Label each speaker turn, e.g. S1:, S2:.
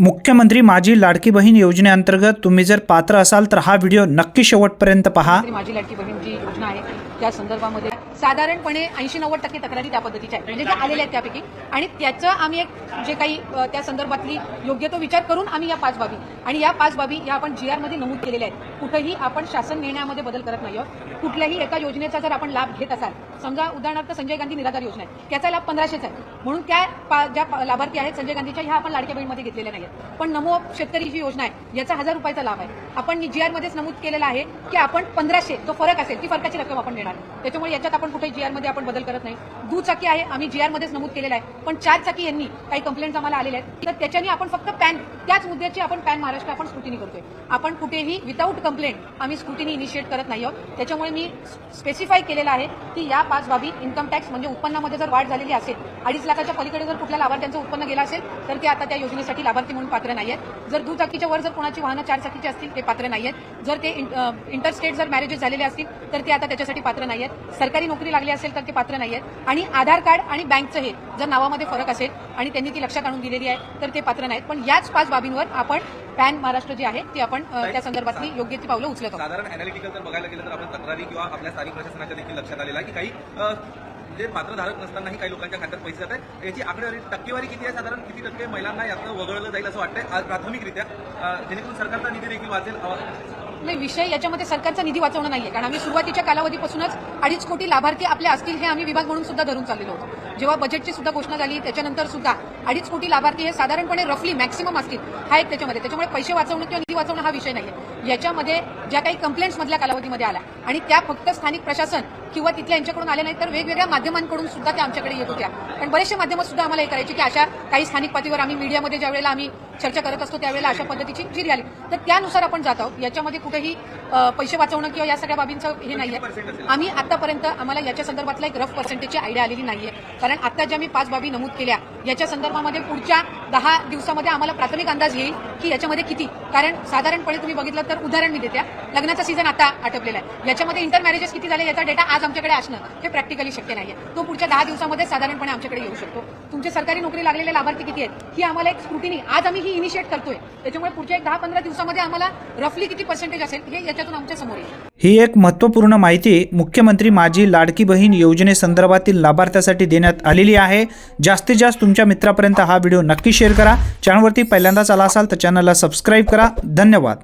S1: मुख्यमंत्री माझी लाडकी बहीण योजनेअंतर्गत तुम्ही जर पात्र असाल तर हा व्हिडिओ नक्की शेवटपर्यंत पहा.
S2: माझी लाडकी बहीण जी योजना आहे. त्या संदर्भामध्ये साधारणपणे ऐंशी नव्वद टक्के तक्रारी त्या पद्धतीच्या आहेत. म्हणजे जे आलेल्या आहेत त्यापैकी. आणि त्याचं आम्ही एक जे काही त्या संदर्भातली योग्य तो विचार करून आम्ही या पाच बाबी. आणि या पाच बाबी या आपण जी आरमध्ये नमूद केलेल्या आहेत. कुठेही आपण शासन निर्णयामध्ये बदल करत नाही आहोत. कुठल्याही एका योजनेचा जर आपण लाभ घेत असाल समजा उदाहरणार्थ संजय गांधी निराधार योजना आहे. त्याचा लाभ पंधराशेच आहे. म्हणून त्या ज्या लाभार्थी आहेत संजय गांधीच्या ह्या आपण लाडक्या बहीणमध्ये घेतलेल्या नाही आहेत पण नमो शेतकरी जी योजना आहे याचा हजार रुपयाचा लाभ आहे. आपण जी आरमध्येच नमूद केलेला आहे की आपण पंधराशे जो फरक असेल ती फरकाची रक्कम आपण देणार त्याच्यामुळे याच्यात आपण कुठे जी आपण बदल करत नाही. दुचाकी आहे आम्ही जी नमूद केलेला आहे. पण चार चाकी यांनी काही कंप्लेंट्स आम्हाला आलेल्या आहेत. तर त्याच्याने आपण फक्त पॅन त्याच मुद्द्याची आपण पॅन महाराष्ट्र आपण स्क्रुटिनी करतोय. आपण कुठेही विदाऊट कंप्लेंट आम्ही स्क्रुटिनी इनिशिएट करत नाही आहोत. त्याच्यामुळे मी स्पेसिफाय केलेलं आहे की या पाच बाबी इन्कम टॅक्स म्हणजे उत्पन्नामध्ये जर वाढ झालेली असेल अडीच लाखाच्या पलीकडे जर कुठल्या लाभार्थ्यांचं उत्पन्न गेलं असेल तर ते आता त्या योजनेसाठी लाभार्थी म्हणून पात्र नाही आहेत. जर दुचाकीच्या वर जर कोणाची वाहनं चार चाकीची असतील ते पात्र नाही आहेत. जर ते इंटरस्टेट जर मॅरेजेस झालेले असतील तर ते आता त्याच्यासाठी पात्र नाही आहेत सरकारी नोकरी लागली असेल तर ते पात्र नाही आहेत आणि आधार कार्ड आणि बँकचं हे जर नावामध्ये फरक असेल आणि त्यांनी ती लक्षात आणून दिलेली आहे तर ते पात्र नाहीत. पण याच पाच बाबींवर आपण पॅन महाराष्ट्र जे आहे ते आपण त्या संदर्भातली योग्य ती पावलं उचलत आहोत.
S3: साधारण अनालिटिकल जर बघायला गेलं तर आपण तक्रारी किंवा आपल्या स्थानिक प्रशासनाच्या देखील लक्षात आलेलं आहे की काही जे पात्रधारक नसतानाही काही लोकांच्या खात्यात पैसे जात आहेत. याची आकडेवारी टक्केवारी किती आहे? साधारण किती टक्के महिलांना यातनं वगळलं जाईल असं वाटतंय? आज प्राथमिकरित्या जेणेकरून सरकारचा निधी देखील वाचेल?
S2: नाही विषय याच्यामध्ये सरकारचा निधी वाचवणं नाहीये. कारण आम्ही सुरुवातीच्या कालावधीपासूनच अडीच कोटी लाभार्थी आपले असतील हे आम्ही विभाग म्हणून सुद्धा धरून चाललेलो होतो. जेव्हा बजेटची सुद्धा घोषणा झाली त्याच्यानंतर सुद्धा अडीच कोटी लाभार्थी हे साधारणपणे रफली मॅक्सिमम असतील हा एक त्याच्यामध्ये. त्याच्यामुळे पैसे वाचवणं किंवा निधी वाचवणं हा विषय नाहीये. याच्यामध्ये ज्या काही कंप्लेंट्स मधल्या कालावधीमध्ये आल्या आणि त्या फक्त स्थानिक प्रशासन किंवा तिथल्या यांच्याकडून आल्या नाही तर वेगवेगळ्या माध्यमांकडून सुद्धा त्या आमच्याकडे येत होत्या. कारण बरेचसे माध्यमं सुद्धा आम्हाला हे करायची की अशा काही स्थानिक पातळीवर आम्ही मीडियामध्ये ज्या वेळेला आम्ही चर्चा करत असतो त्यावेळेला अशा पद्धतीची जिरी आली तर त्यानुसार आपण जात आहोत. याच्यामध्ये कुठेही पैसे वाचवणं किंवा या सगळ्या बाबींचं हे नाहीये. आम्ही आतापर्यंत आम्हाला याच्या संदर्भातला एक रफ पर्सेंटेजची आयडिया आलेली नाहीये. कारण आता ज्या मी पाच बाबी नमूद केल्या याच्या संदर्भामध्ये पुढच्या दहा दिवसामध्ये आम्हाला प्राथमिक अंदाज येईल की याच्यामध्ये किती. कारण साधारणपणे तुम्ही बघितलं तर उदाहरण मी देत्या लग्नाचा सीझन आता आटपलेला आहे. याच्यामध्ये इंटर मॅरेजेस किती झाले याचा डेटा आज आमच्याकडे असणं हे प्रॅक्टिकली शक्य नाहीये. तो पुढच्या दहा दिवसामध्ये साधारणपणे आमच्याकडे येऊ शकतो. तुमचे सरकारी नोकरी लागलेले लाभार्थी किती आहेत? ही आम्हाला एक स्क्रुटिनी आज आम्ही ही इनिशिएट करतोय. त्याच्यामुळे पुढच्या एक दहा पंधरा दिवसामध्ये आम्हाला रफली किती पर्सेंटेज असेल हे याच्यातून आमच्यासमोर येईल.
S1: ही एक महत्त्वपूर्ण माहिती मुख्यमंत्री माझी लाडकी बहीण योजनेसंदर्भातील लाभार्थ्यासाठी देण्यात आलेली आहे. जास्तीत जास्त तुमच्या मित्रापर्यंत हा व्हिडिओ नक्की शेअर करा. चॅनलवरती पहिल्यांदाच आला असाल तर चॅनलला सबस्क्राईब करा. धन्यवाद.